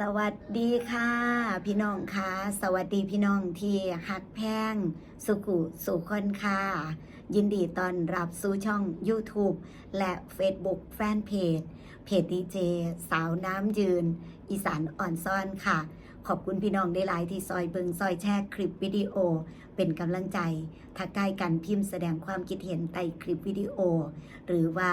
สวัสดีค่ะ พี่น้องค่ะ สวัสดีพี่น้องที่ฮักแพง สุกุสุคนค่ะ ยินดีต้อนรับสู่ช่อง YouTube และ Facebook แฟนเพจ เพจดีเจ สาวน้ำยืน อีสานอ่อนซ่อนค่ะ ขอบคุณพี่น้องได้หลายที่ซอยเบิงซอยแชร์คลิปวิดีโอเป็นกำลังใจทักทายกันพิมพ์แสดงความคิดเห็นใต้คลิปวิดีโอ หรือว่า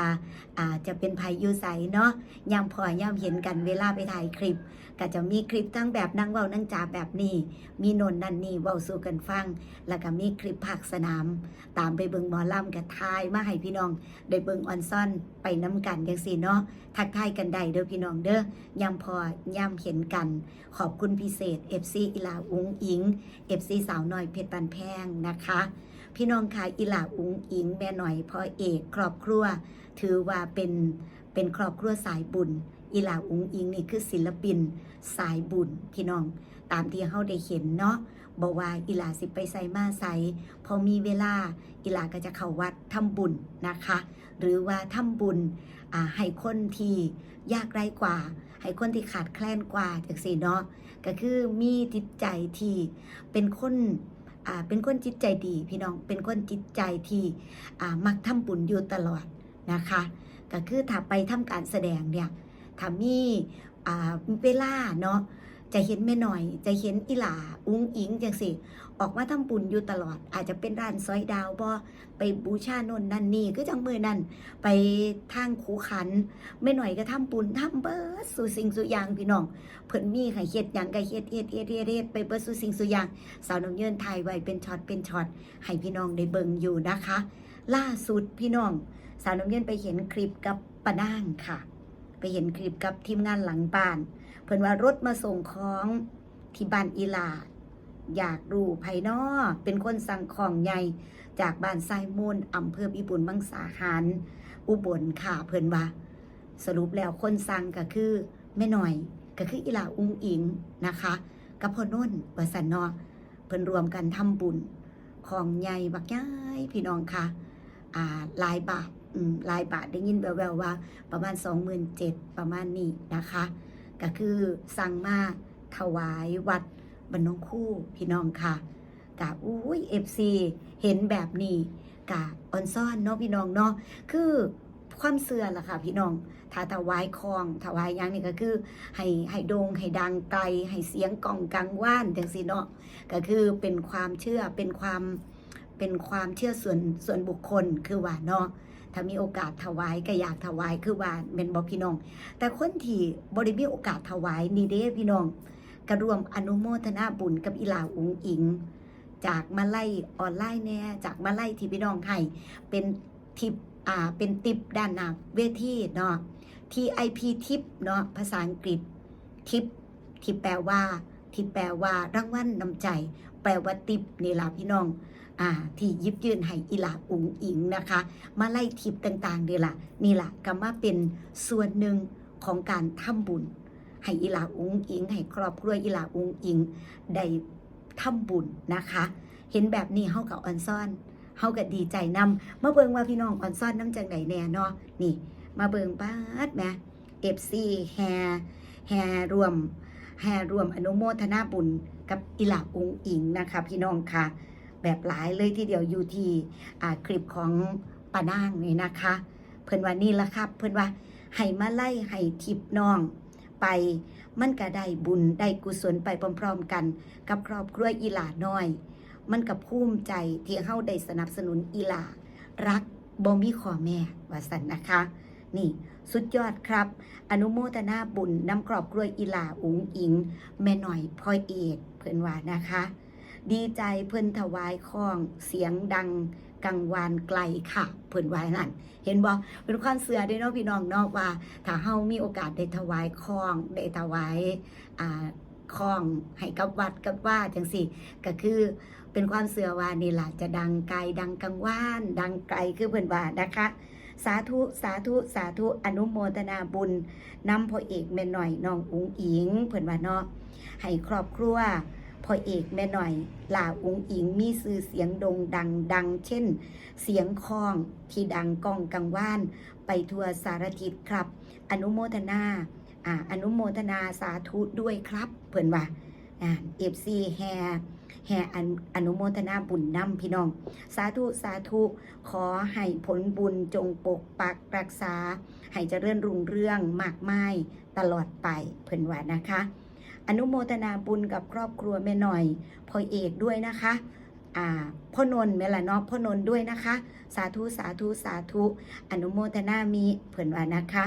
อาจจะเป็นภัยยูใสเนาะยามพอยามเห็นกันเวลาไปถ่ายคลิป ก็จะมีคลิปทั้งแบบนั่งเว้านั่งจ่าแบบนี้ มีโนนนั่นนี่เว้าสู่กันฟัง แล้วก็มีคลิปภาคสนาม ตามไปเบิงหมอลำกับทายมาให้พี่น้องได้เบิงออนซ่อนไปน้ำกันอย่างสิเนาะทักทายกันได้เด้อพี่น้องเด้อยามพอยามเห็นกัน ขอบคุณพิเศษ FC อิลาอุ้งอิง FC สาวน้อยเพชรปันแพงนะคะ พี่น้องค่ะอิหลาอุงอิงแม่หน่อยพ่อเอกครอบครัว ถือว่าเป็นเป็นครอบครัวสายบุญอิลาอุงอิงนี่คือศิลปินสายบุญพี่น้อง ตามที่เขาได้เห็นเนาะบอกว่าอีหลาสิไปใส่มาใส่พอมีเวลาอีหลาก็จะเข้าวัดทำบุญนะคะ หรือว่าทำบุญให้คนที่ยากไร้กว่า ให้คนที่ขาดแคลนกว่าจากสิเนาะก็คือมีจิตใจที่เป็นคน อ่าเป็นคนจิตใจดีพี่น้องเป็นคนจิตใจที่อ่ามักทำบุญอยู่ตลอดนะคะก็คือถ้าไปทำการแสดงเนี่ยถ้ามีอ่าเวลาเนาะ จะเห็นแม่หน่อย จะเห็นอีหลาอุ้งอิงจังสิออกมาทำบุญอยู่ตลอด อาจจะเป็นร้านซอยดาวบ่ไปบูชาโนนนั่นนี่ก็จังมือนั่นไปทางคูขันแม่หน่อยก็ทำบุญทำเบิดสู่สิ่งสู่อย่างพี่น้องเพิ่นมีให้เฮ็ดหยังก็เฮ็ดเฮ็ดเฮ็ดเฮ็ดเฮ็ดไปเบิดสู่สิ่งสู่อย่างสาวน้ำเยินถ่ายไว้เป็นช็อตเป็นช็อตให้พี่น้องได้เบิ่งอยู่นะคะ ล่าสุดพี่น้อง สาวน้ำเย็นไปเห็นคลิปกับปะนางค่ะ ไปเห็นคลิปกับทีมงานหลังบ้าน เพิ่นว่ารถมาส่งของที่บ้านอีหลา อยากรู้ไผนอเป็นคนสั่งของใหญ่จากบ้านไซมูลอำเภอพิบูลมังสาหาร อุบลค่ะเพิ่นว่า สรุปแล้วคนสั่งก็คือแม่หน่อย ก็คืออีหลาอุ้งอิงนะคะกับพ่อนุ่นวสันนอเพิ่นรวมกันทำบุญของใหญ่บักย้ายพี่น้องค่ะอ่าหลายบาทหลายบาทได้ยินแววๆว่า ประมาณ 27,000ประมาณนี้นะคะ ก็คือสั่งมาถวายวัดบรรนงคู่พี่น้องค่ะกะอุ้ยเอฟซีเห็นแบบนี้กะออนซ่อนเนาะพี่น้องเนาะคือความเสื่อล่ะค่ะ พี่น้องถ้าถวายคองถวายยังนี่ก็คือ ให้ให้โดง่งให้ดังไกล ให้เสียงกล่องกังว่านจังสิเนาะก็คือเป็นความเชื่อเป็นความเป็นความเชื่อส่วนส่วนบุคคลคือว่าเนาะ ถ้ามีโอกาสถวายก็อยากถวายคือว่าเป็นบอกพี่น้อง แต่คนที่บริมีโอกาสถวายนี่เด้พี่น้องกระรวมอนุโมทนาบุญกับอีหลาอุงอิง จากมาไล่ออนไลน์แน่จากมาไล่ที่พี่น้องให้เป็นทิปอ่าเป็นติปด้านหน้าเวทีเนาะ TIP ทิปเนาะภาษาอังกฤษทิปที่แปลว่าที่แปลว่ารางวัลนำใจ แปลว่าติปนี่ล่ะพี่น้อง ที่ยิบยืนให้อีหลาอุงอิงนะคะ มาไล่ทิปต่างๆนี่ล่ะนี่ละก็มาเป็นส่วนหนึ่งของการทำบุญ ให้อีหลาอุงอิง ให้ครอบครัวอีหลาอุงอิงได้ทำบุญนะคะ เห็นแบบนี้เฮากับออนซ่อนเฮากับดีใจนำมาเบิ่งว่าพี่น้องออนซ่อนน้ำจังไดแน่เนาะนี่ มาเบิ่งบาดแหม FC แฮแฮรวมแฮรวมอนุโมทนาบุญกับอีหลาอุงอิงนะคะ พี่น้องค่ะ แบบหลายเลยทีเดียวอยู่ที่คลิปของปานางนี่นะคะ เพิ่อนว่านี่ละครับ เพิ่อนว่าให้มาไล่ให้ทิปน้องไปมันก็ได้บุญได้กุศลไปพร้อมๆกัน กับครอบครัวอีหลาน้อย มันก็ภูมิใจที่เฮาได้สนับสนุนอีหลารักบ่มีขอแม่ว่าสันนะคะ นี่สุดยอดครับ อนุโมทนาบุญนำครอบครัวอีหลาอุงอิง แม่หน่อยพ่อเอกเพิ่อนว่านะคะ ดีใจเพิ่นถวายของเสียงดังกังวานไกลค่ะ เพิ่นว่านั่น เห็นบ่เป็นความเสือเด้เนาะพี่น้องเนาะว่า ถ้าเฮามีโอกาสได้ถวายของได้ถวายอ่าของให้กับวัดกับว่าจังสิก็คือเป็นความเสือว่านี่ล่ะจะดังไกลดังกังวาน ดังไกลคือเพิ่นว่านะคะสาธุ สาธุ สาธุ อนุโมทนาบุญนำพ่อเอกแม่หน่อยน้องอุ๋งอิงเพิ่นว่าเนาะให้ครอบครัว พ่อเอกแม่หน่อยลาอุงอิงมีสื่อเสียงดงดังดัง เช่น เสียงคองที่ดังก้องกังวาน ไปทั่วสารทิศครับ อนุโมทนาอ่าอนุโมทนาสาธุด้วยครับเพิ่อนว่าอ่าเอฟซีแฮแฮออนุโมทนาบุญนำพี่น้อง สาธุสาธุขอให้ผลบุญจงปกปักรักษา ให้เจริญรุ่งเรืองมากมายตลอดไปเพิ่นว่านะคะ อนุโมทนาบุญกับครอบครัวแม่หน่อยพ่อเอกด้วยนะคะอ่าพ่อนนท์แม่ละเนาะพ่อนนท์ด้วยนะคะ สาธุสาธุสาธุอนุโมทนามีเพิ่นว่านะคะ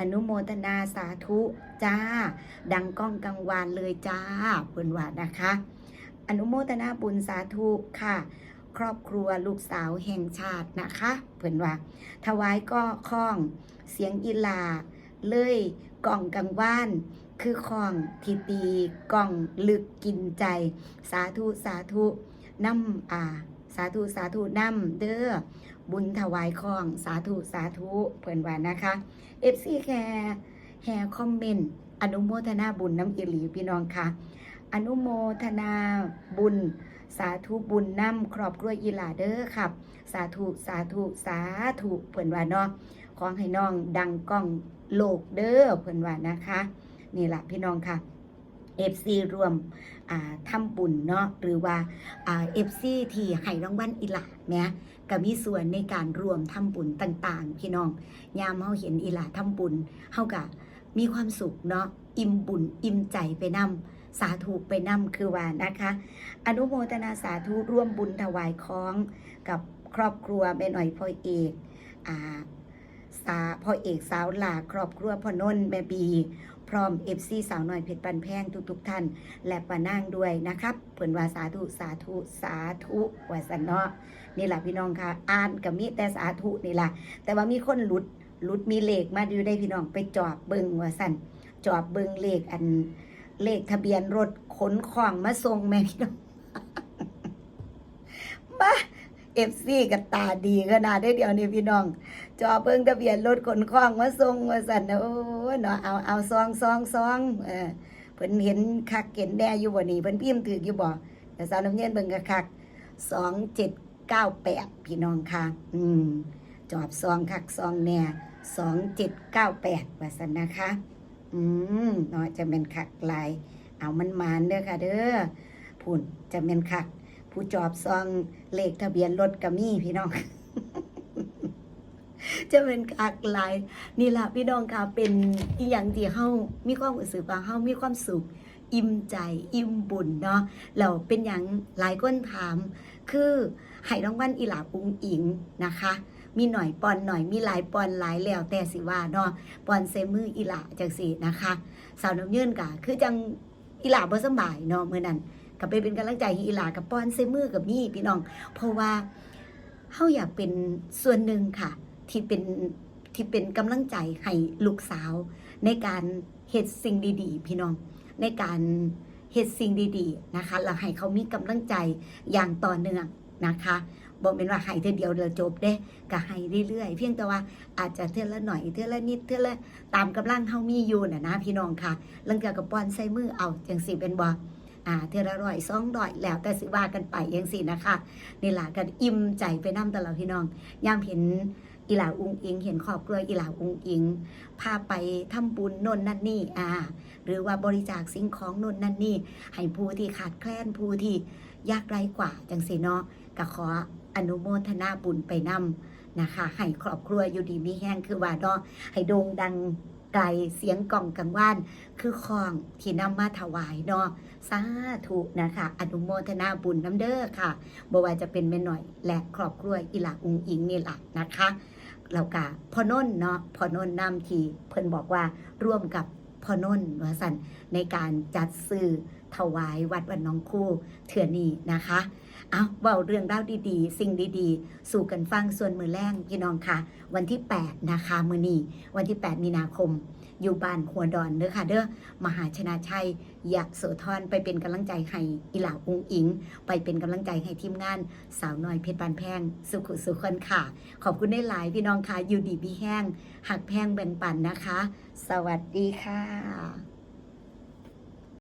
อนุโมทนาสาธุจ้า ดังก้องกังวานเลยจ้าเพิ่นว่านะคะ อนุโมทนาบุญสาธุค่ะ ครอบครัวลูกสาวแห่งชาตินะคะเพิ่นว่า ถวายก็ข้องเสียงอีลา เลยกล่องกังวาน คือของที่ตีกล่องลึกกินใจ สาธุสาธุน้ำอ่า สาธุสาธุน้ำเด้อบุญถวายของสาธุสาธุเพิ่อนว่านะคะเอฟซีแคร์แฮคอมเมนต์อนุโมทนาบุญน้ำอิหลีพี่น้องค่ะ อนุโมทนาบุญ สาธุบุญน้ำครอบครัวอีหลาเด้อครับ สาธุสาธุสาธุเพิ่อนว่าเนาะของให้น้องดังกล้องโลกเด้อเพิ่อนว่านะคะ นี่แหละพี่น้องค่ะ FC รวมอ่าทำบุญเนาะหรือว่าอ่า FC ที่ให้รางวัลอีหลาแหมก็มีส่วนในการรวมทำบุญต่างๆ พี่น้องยามเฮาเห็นอีหลาทำบุญเฮาก็มีความสุขเนาะอิ่มบุญอิ่มใจไปนำสาธุไปนำคือว่านะคะ อนุโมทนาสาธุร่วมบุญถวายของกับครอบครัวแม่หน่อยพ่อเอกอ่า สาพ่อเอกสาวหลาครอบครัวพ่อนนท์แม่บี พร้อมเอฟซีสาวหน่อยเพชรปันแพงทุกๆทท่าน และปานั่งด้วยนะครับเพิ่นว่าสาธุสาธุสาธุว่าสันเนาะนี่แหละพี่น้องค่ะอ่านกับมีแต่สาธุนี่แหละแต่ว่ามีคนหลุดหลุดมีเลขมาดูได้พี่น้องไปจอบเบิงว่าสันจอบเบิงเลขอันเลขทะเบียนรถขนของมาส่งแม่พี่น้องมา อฟซีกับตาดีขนาดได้เดียวนี่พี่น้อง จอเบิ่งทะเบียนรถขนของมาส่งมาสั่นนะโอ้ยเนาะเอาเอาซองซองซองเออเพิ่นเห็นคักเห็นแน่อยู่บ่นี่เพิ่นพิมพ์ถืออยู่บ่แต่สาวน้ำเย็นเบิ่งกะคักสองเจ็ดเก้าแปดพี่น้องค่ะ อืมจอบซองคักซองแน่สองเจ็ดเก้าแปดว่าสันนะคะ อืมเนาะจะเป็นคักลาย เอามันมานเด้อค่ะเด้อพุ่นจะเป็นคัก ผู้จอบซองเลขทะเบียนรถก็มีพี่น้องจะเป็นคักลายนี่ละพี่น้องค่ะเป็นอีหยังที่เฮามีความรู้สึกว่าเฮามีความสุข อิ่มใจ อิ่มบุญเนาะแล้วเป็นอย่างหลายคนถาม คือให้รางวัลอีหลาปุงอิงนะคะ มีหน่อยปอนหน่อยมีหลายปอนหลายแล้วแต่สิว่าเนาะปอนเซมืออีหลาจังสินะคะ สาวน้ำยื่นกะคือจังอีหลาบ่สบายเนาะเมื้อนั้น ก็ไปเป็นกำลังใจให้อีหลากับป้อนเซมือกับมี่พี่น้อง เพราะว่าเฮาอยากเป็นส่วนหนึ่งค่ะ ที่เป็นที่เป็นกำลังใจให้ลูกสาว ในการเฮ็ดสิ่งดี ๆ พี่น้องในการเฮ็ดสิ่งดีๆนะคะแล้วให้เขามีกำลังใจอย่างต่อเนื่องนะคะบอกเป็นว่าให้เท่อเดียวเราจบเด้ก็ให้เรื่อยๆ เพียงแต่ว่าอาจจะเท่าละหน่อยเท่าละนิดเท่าละตามกำลังเฮามีอยู่น่ะนะพี่น้องค่ะลังเกี่ยวกับป้อนใส่มือเอาจังสิเป็นบ่ อ่าเท่าละร้อยสองร้อยแล้วแต่สิว่ากันไปยังสินะคะนี่ล่ะกันอิ่มใจไปนํตลอดพี่น้องยามเห็นอีหลาอุงอิง เห็นครอบครัวอีหลาอุงอิง พาไปทำบุญนนนั่นนี่อ่า หรือว่าบริจาคสิ่งของนนนั่นนี่ ให้ผู้ที่ขาดแคลนผู้ที่ยากไร้กว่าจังสิเนาะก็ขออนุโมทนาบุญไปนำนะคะ ให้ครอบครัวอยู่ดีมีแห้งคือว่าเนาะให้โด่งดัง ไกลเสียงกล่องกังวานคือของที่นำมาถวายเนาะสาธุนะคะ อนุโมทนาบุญน้ำเด้อค่ะบว่าจะเป็นแม่หน่อยและครอบครัวอิหลาอุงอิงนี่แหละนะคะแล้วก็พอนนเนาะพอนนนำทีเพิ่นบอกว่าร่วมกับพอนนวสันในการจัดซื้อ ถวายวัดวันน้องคู่เถื่อนีนะคะเอาเบาเรื่องราดีๆ สิ่งดีๆ สู่กันฟังส่วนมือแรงพี่น้องค่ะ วันที่ 8 นะคะ มือนี้วันที่ 8 มีนาคม อยู่บ้านหัวดอนเด้อค่ะ เด้อมหาชนะชัยอยากโสธรไปเป็นกำลังใจให้อีหลาอุงอิง ไปเป็นกำลังใจให้ทีมงาน สาวน้อยเพชรบานแพง สุขุสุคนค่ะ ขอบคุณได้หลายพี่น้องค่ะอยู่ดีพี่แห้งหักแพงแบ่งปันนะคะ สวัสดีค่ะ